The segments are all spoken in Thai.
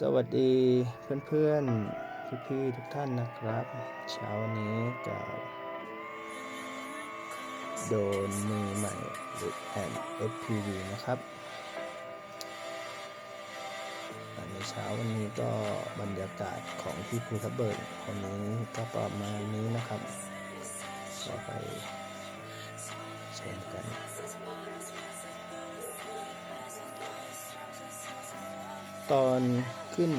สวัสดีเพื่อนๆพี่ๆทุกท่านนะครับ เช้าวันนี้กับโดนมือใหม่หรือแอน FPV นะครับในเช้าวันนี้ก็บรรยากาศของที่ภูทับเบิกวันนี้ก็ประมาณนี้นะครับเราไปชมกันตอน ขึ้น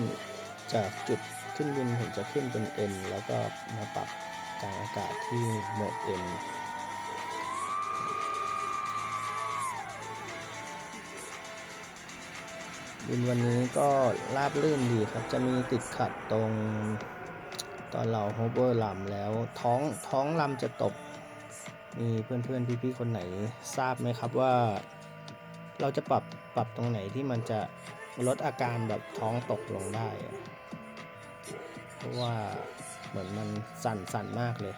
จากจุดขึ้นบินผมจะขึ้นเป็น N แล้วก็มาปรับกลางอากาศที่โหมด M บินวันนี้ก็ราบลื่นดีครับ จะมีติดขัดตรงตอนเราโฮเวอร์ลำแล้วท้องท้องลำจะตก มีเพื่อนๆพี่ๆคนไหนทราบไหมครับว่า เราจะปรับปรับตรงไหนที่มันจะ ลดอาการแบบท้องตกลงได้ เพราะว่าเหมือนมันสั่นสั่นมากเลย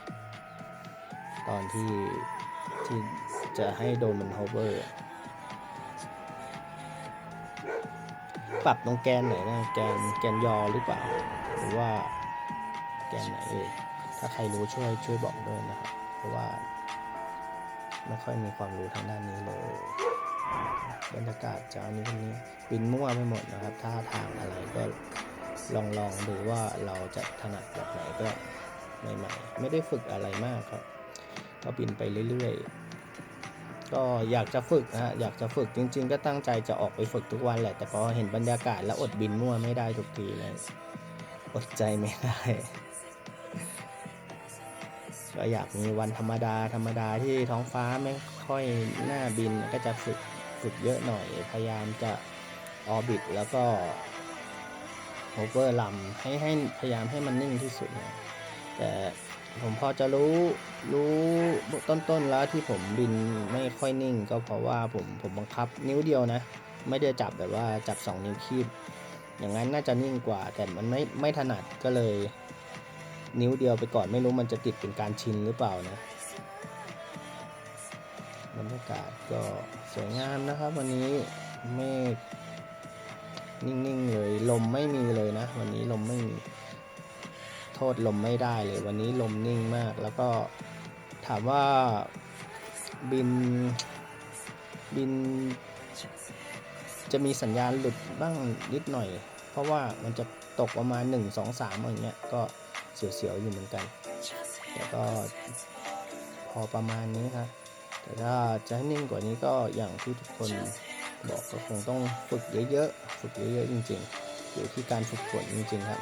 ตอนที่ที่จะให้โดนมันโฮเวอร์ ปรับตรงแกนไหนนะแกนแกนยอหรือเปล่า หรือว่าแกนไหนเอ่ยถ้าใครรู้ช่วยช่วยบอกด้วยนะครับ เพราะว่าไม่ค่อยมีความรู้ทางด้านนี้เลย บรรยากาศเช้านี้วันนี้บินมั่วไปหมดนะครับท่าทางอะไรก็ลองลองดูว่าเราจะถนัดแบบไหนก็ใหม่ๆไม่ได้ฝึกอะไรมากครับ ก็บินไปเรื่อยๆ ก็อยากจะฝึกนะฮะอยากจะฝึกจริง ๆ ก็ตั้งใจจะออกไปฝึกทุกวันแหละแต่พอเห็นบรรยากาศแล้วอดบินมั่วไม่ได้ทุกทีเลยอดใจไม่ได้ก็อยากมีวันธรรมดาธรรมดาที่ท้องฟ้าไม่ค่อยน่าบินก็จะฝึก ฝึกเยอะหน่อย พยายามจะออบิทแล้วก็โฮเวอร์ลำให้ให้พยายามให้มันนิ่งที่สุดนะแต่ผมพอจะรู้รู้ต้นๆแล้วที่ผมบินไม่ค่อยนิ่ง ก็เพราะว่าผมผมบังคับนิ้วเดียวนะ ไม่ได้จับแบบว่าจับสองนิ้วคีบอย่างนั้นน่าจะนิ่งกว่า แต่มันไม่ไม่ถนัดก็เลย นิ้วเดียวไปก่อนไม่รู้มันจะติดเป็นการชินหรือเปล่านะ บรรยากาศก็สวยงามนะครับ วันนี้เมฆนิ่งๆเลยลมไม่มีเลยนะ วันนี้ลมไม่มีโทษลมไม่ได้เลย วันนี้ลมนิ่งมาก แล้วก็ถามว่าบินบิน จะมีสัญญาณหลุดบ้างนิดหน่อย เพราะว่ามันจะตกประมาณ 1 2 3อย่างเงี้ยก็เสียวๆอยู่เหมือนกันแต่ก็พอประมาณนี้ครับ แต่ถ้าจะให้นิ่งกว่านี้ก็อย่างที่ทุกคนบอกก็คงต้องฝึกเยอะๆ ฝึกเยอะๆจริงๆ อยู่ที่การฝึกฝนจริงๆครับ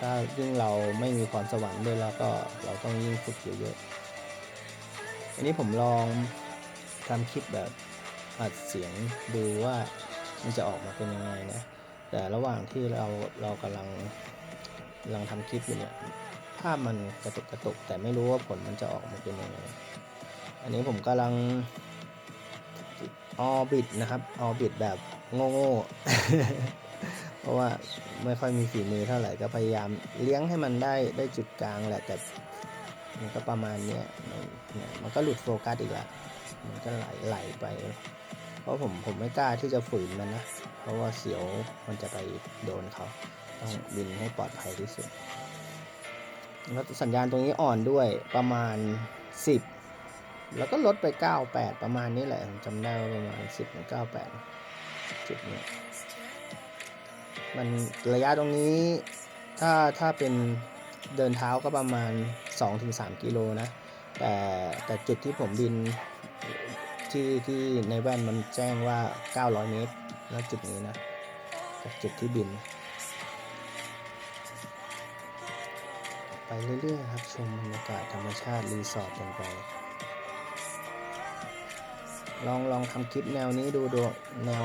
ถ้ายิ่งเราไม่มีความสวรรค์ด้วยแล้วก็เราต้องยิ่งฝึกเยอะๆ อันนี้ผมลองทำคลิปแบบอัดเสียงดูว่ามันจะออกมาเป็นยังไงนะ แต่ระหว่างที่เราเรากำลังกำลังทำคลิปอยู่เนี่ย ภาพมันกระตุกกระตุก แต่ไม่รู้ว่าผลมันจะออกมาเป็นยังไง อันนี้ผมกำลังออบิดนะครับ ออบิดแบบโง่ๆ เพราะว่าไม่ค่อยมีฝีมือเท่าไหร่ก็พยายามเลี้ยงให้มันได้ได้จุดกลางแหละแต่มันก็ประมาณนี้มันมันก็หลุดโฟกัสอีกแล้วมันก็ไหลไหลไป เพราะผมผมไม่กล้าที่จะฝืนมันนะ เพราะว่าเสียวมันจะไปโดนเขา ต้องบินให้ปลอดภัยที่สุด แล้วสัญญาณตรงนี้อ่อนด้วยประมาณ 10 แล้วก็ลดไป 98 ประมาณนี้แหละจำได้ว่าประมาณ 10ถึง98จุดนี้มันระยะตรงนี้ถ้าถ้าเป็นเดินเท้าก็ประมาณ 2-3 กิโลนะ แต่แต่จุดที่ผมบินที่ที่ในแว่นมันแจ้งว่า 900 เมตร แล้วจุดนี้นะจากจุดที่บิน ไปเรื่อยๆครับ ชมบรรยากาศธรรมชาติรีสอร์ทกันไป ลองลองทำคลิปแนวนี้ดูดูแนว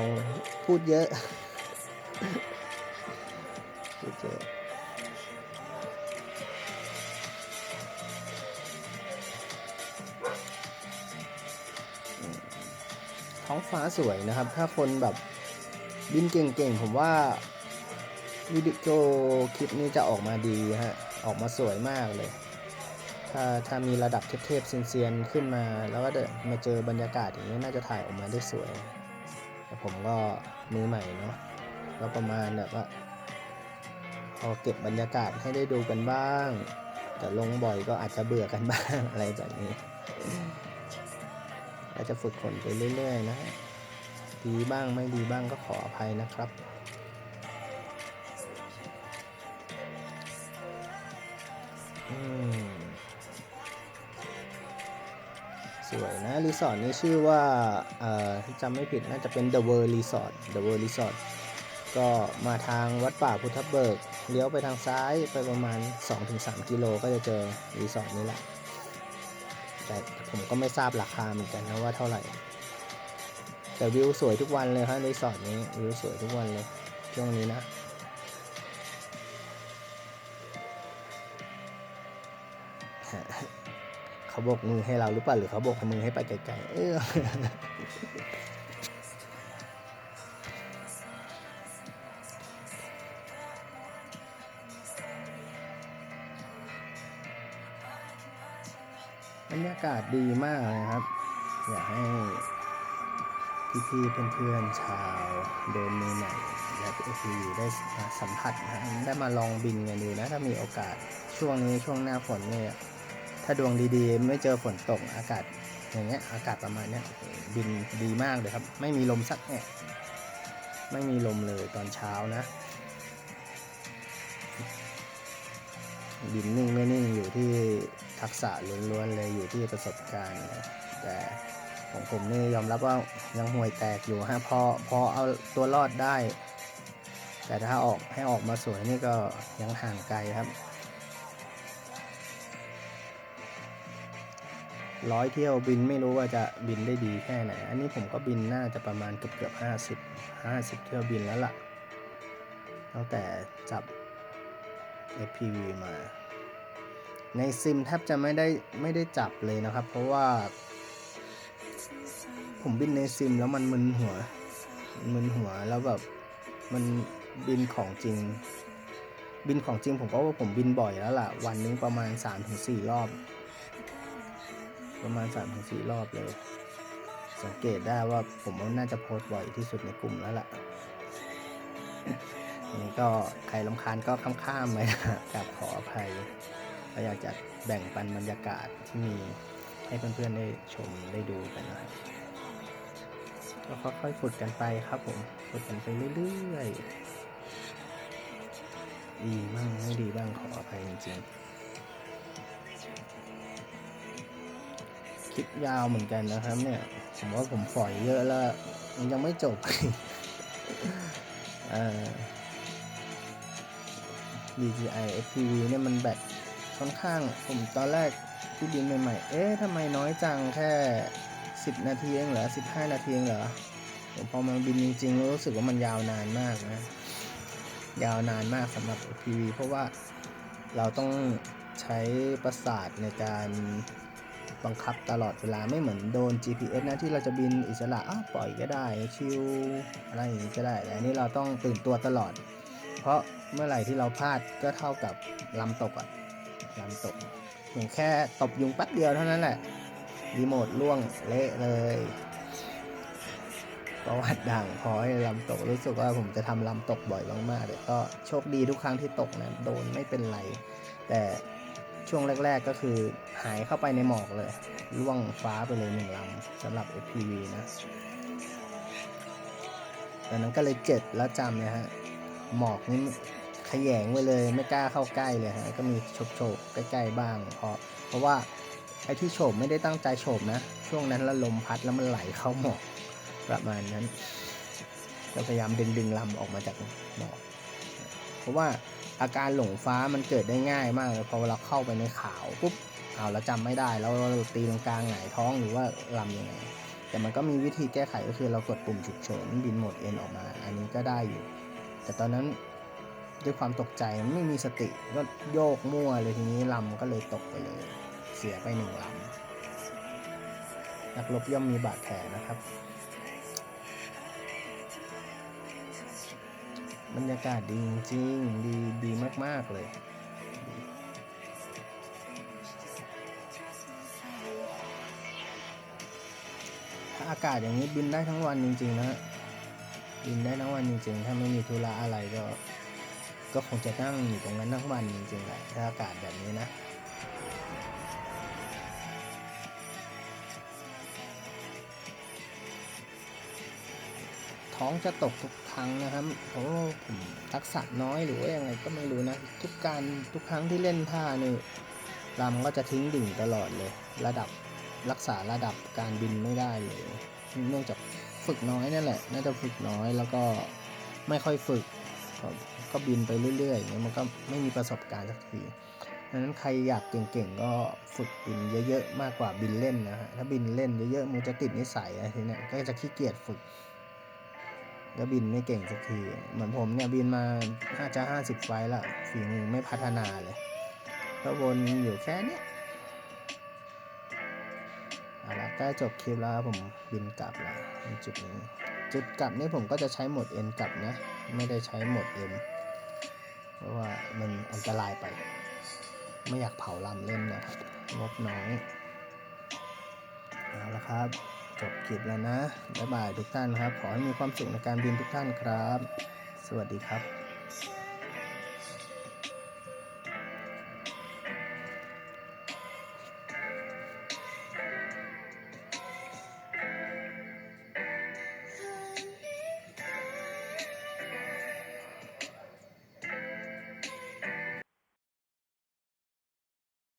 พูดเยอะพูดเยอะท้องฟ้าสวยนะครับ ถ้าคนแบบบินเก่งๆ ผมว่าวิดีโอคลิปนี้จะออกมาดีฮะ ออกมาสวยมากเลย ถ้าถ้ามีระดับเทพๆเซียนๆขึ้นมา แล้วก็เดินมาเจอบรรยากาศอย่างนี้น่าจะถ่ายออกมาได้สวย แต่ผมก็มือใหม่เนาะก็ประมาณแบบว่าพอเก็บบรรยากาศให้ได้ดูกันบ้าง แต่ลงบ่อยก็อาจจะเบื่อกันบ้างอะไรแบบนี้ก็จะฝึกฝนไปเรื่อยๆนะดีบ้างไม่ดีบ้างก็ขออภัยนะครับ สวยนะ รีสอร์ทนี้ชื่อว่าเอ่จำไม่ผิดน่าจะเป็น The World Resort The World Resort ก็มาทางวัดป่าพุทธเบิก เลี้ยวไปทางซ้ายไปประมาณ 2-3 กิโลก็จะเจอรีสอร์ทนี้แหละ แต่ผมก็ไม่ทราบราคาเหมือนกันนะว่าเท่าไหร่ แต่วิวสวยทุกวันเลยครับรีสอร์ทนี้วิวสวยทุกวันเลยช่วงนี้นะ เขาโบกมือให้เราหรือเปล่าหรือเขาโบกมือให้ไปไกลๆเออบรรยากาศดีมากเลยครับ อยากให้พี่ๆเพื่อนๆชาวเดินมือใหม่และเอทีได้สัมผัสนะได้มาลองบินกันดูนะ ถ้ามีโอกาสช่วงนี้ช่วงหน้าฝนเนี่ย ถ้าดวงดีๆ ไม่เจอฝนตกอากาศอย่างเงี้ยอากาศประมาณเนี้ยบินดีมากเลยครับ ไม่มีลมสักเนี่ยไม่มีลมเลยตอนเช้านะ บินนิ่งไม่นิ่งอยู่ที่ทักษะล้วนๆเลยอยู่ที่ประสบการณ์ แต่ของผมนี่ยอมรับว่ายังห่วยแตกอยู่ฮะพอพอเอาตัวรอดได้ แต่ถ้าออกให้ออกมาสวยนี่ก็ยังห่างไกลครับ ร้อยเที่ยวบินไม่รู้ว่าจะบินได้ดีแค่ไหน อันนี้ผมก็บินน่าจะประมาณเกือบเกือบห้าสิบห้าสิบเที่ยวบินแล้วล่ะ ตั้งแต่จับ FPV มา ในซิมแทบจะไม่ได้ไม่ได้จับเลยนะครับ เพราะว่า ผมบินในซิมแล้วมันมึนหัว มึนหัวแล้วแบบมันบินของจริง บินของจริงผมก็ว่าผมบินบ่อยแล้วล่ะ วันนึงประมาณ 3-4 รอบ ประมาณ3-4รอบเลย สังเกตได้ว่าผมน่าจะโพสต์บ่อยที่สุดในกลุ่มแล้วล่ะนนี้ก็ใครลำคาญก็ข้ามๆไปนะกับขออภัยก็อยากจะแบ่งปันบรรยากาศที่มีให้เพื่อนๆได้ชมได้ดูกันนะครับก็ค่อยๆฝึกกันไปครับผมฝึกกันไปเรื่อยๆดีบ้างไม่ดีบ้างขออภัยจริงๆ คลิปยาวเหมือนกันนะครับ เนี่ย ผมว่าผมฝอยเยอะแล้ว มันยังไม่จบอ่า DJI FPV เนี่ยมันแบตค่อนข้าง ผมตอนแรกที่บินใหม่ๆ เอ๊ะทำไมน้อยจังแค่ 10 นาทีเองเหรอ 15 นาทีเองเหรอผมพอมาบินจริงๆ รู้สึกว่ามันยาวนานมากนะ ยาวนานมากสำหรับ FPV เพราะว่าเราต้องใช้ประสาทในการ บังคับตลอดเวลาไม่เหมือนโดน GPS นะที่เราจะบินอิสระอ้าวปล่อยก็ได้ชิลอะไรอย่างนี้ก็ได้แต่อันนี้เราต้องตื่นตัวตลอด เพราะเมื่อไหร่ที่เราพลาดก็เท่ากับลำตกอะลำตกอย่างแค่ตบยุงแป๊บเดียวเท่านั้นแหละรีโมทล่วงเละเลยประวัติดังพอให้ลำตกรู้สึกว่าผมจะทำลำตกบ่อยมากๆแต่ก็โชคดีทุกครั้งที่ตกนะโดนไม่เป็นไร แต่ ช่วงแรก ๆ ก็คือหายเข้าไปในหมอกเลยล่วงฟ้าไปเลยหนึ่งลำสำหรับ FPV นะดังนั้นก็เลยเจ็บแล้วจำนะฮะ หมอกนี่ขยงไปเลยไม่กล้าเข้าใกล้เลยฮะ ก็มีโฉบโฉบๆใกล้ๆบ้าง เพราะเพราะว่าไอ้ที่โฉบไม่ได้ตั้งใจโฉบนะ ช่วงนั้นแล้วลมพัดแล้วมันไหลเข้าหมอกประมาณนั้น ก็พยายามดึงดึงลำออกมาจากหมอก เพราะว่า อาการหลงฟ้ามันเกิดได้ง่ายมากพอเราเข้าไปในขาวปุ๊บเอาแล้วจำไม่ได้แล้วเราตีตรงกลางหงายท้องหรือว่าลำยังไง แต่มันก็มีวิธีแก้ไขก็คือเรากดปุ่มฉุกเฉินบินโหมดเอ็นออกมา อันนี้ก็ได้อยู่ แต่ตอนนั้นด้วยความตกใจไม่มีสติก็โยกมั่วเลยทีนี้ลำก็เลยตกไปเลย เสียไปหนึ่งลำนักรบย่อมมีบาดแผลนะครับ บรรยากาศดีจริงๆดีดีมาก ๆ เลยถ้าอากาศอย่างนี้บินได้ทั้งวันจริง ๆนะฮะบินได้ทั้งวันจริง ๆ ถ้าไม่มีธุระอะไรก็ ก็คงจะนั่งอยู่ตรงนั้นทั้งวันจริงๆแหละถ้าอากาศแบบนี้นะ ท้องจะตกทุกครั้งนะครับเพราะผมทักษะน้อยหรือว่ายังไงก็ไม่รู้นะ ทุกการทุกครั้งที่เล่นท่านี่ลำก็จะทิ้งดิ่งตลอดเลย ระดับรักษาระดับการบินไม่ได้เลยเนื่องจากฝึกน้อยนั่นแหละ น่าจะฝึกน้อยแล้วก็ไม่ค่อยฝึก ก็ก็บินไปเรื่อยๆงเงี้ยมันก็ไม่มีประสบการณ์สักทีดังนั้นใครอยากเก่งๆก็ฝึกบินเยอะๆมากกว่าบินเล่นนะฮะ ถ้าบินเล่นเยอะๆมันจะติดนิสัยอะไรทีเนี้ยก็จะขี้เกียจฝึก ก็บินไม่เก่งสักที เหมือนผมเนี่ยบินมาน่าจะห้าสิบไฟละฝีมือไม่พัฒนาเลยก็วนอยู่แค่นี้เอาละใกล้จบคลิปแล้วผมบินกลับล้วในจุดนี้ จุดกลับนี่ผมก็จะใช้โหมด N กลับนะ ไม่ได้ใช้โหมด M เพราะว่ามันอันตรายไป ไม่อยากเผาลำเล่นนะครับงบน้อยเอาละครับ จบคลิปแล้วนะ บ๊ายบายทุกท่านครับ ขอให้มีความสุขในการบินทุกท่านครับ สวัสดีครับ